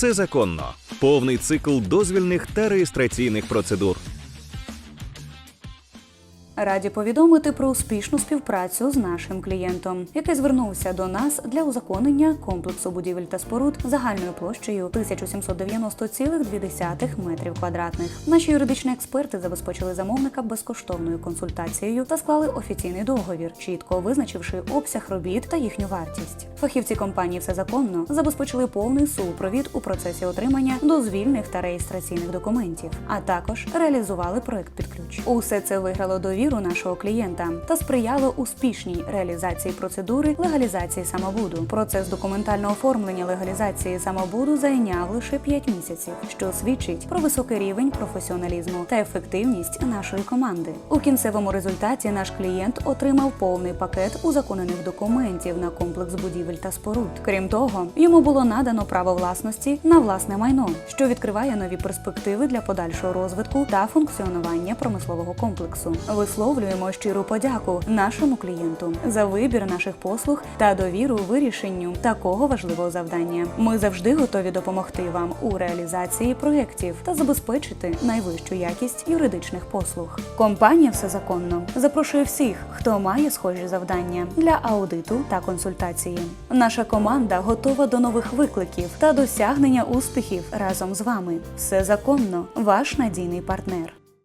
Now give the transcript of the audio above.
Все законно. Повний цикл дозвільних та реєстраційних процедур. Раді повідомити про успішну співпрацю з нашим клієнтом, який звернувся до нас для узаконення комплексу будівель та споруд загальною площею 1790,2 метрів квадратних. Наші юридичні експерти забезпечили замовника безкоштовною консультацією та склали офіційний договір, чітко визначивши обсяг робіт та їхню вартість. Фахівці компанії все законно забезпечили повний супровід у процесі отримання дозвільних та реєстраційних документів, а також реалізували проект під ключ. Усе це виграло довіру нашого клієнта та сприяло успішній реалізації процедури легалізації самобуду. Процес документального оформлення легалізації самобуду зайняв лише 5 місяців, що свідчить про високий рівень професіоналізму та ефективність нашої команди. У кінцевому результаті наш клієнт отримав повний пакет узаконених документів на комплекс будівель та споруд. Крім того, йому було надано право власності на власне майно, що відкриває нові перспективи для подальшого розвитку та функціонування промислового комплексу. Висловлюємо щиру подяку нашому клієнту за вибір наших послуг та довіру вирішенню такого важливого завдання. Ми завжди готові допомогти вам у реалізації проєктів та забезпечити найвищу якість юридичних послуг. Компанія все законно запрошує всіх, хто має схожі завдання для аудиту та консультації. Наша команда готова до нових викликів та досягнення успіхів разом з вами. Все законно, ваш надійний партнер.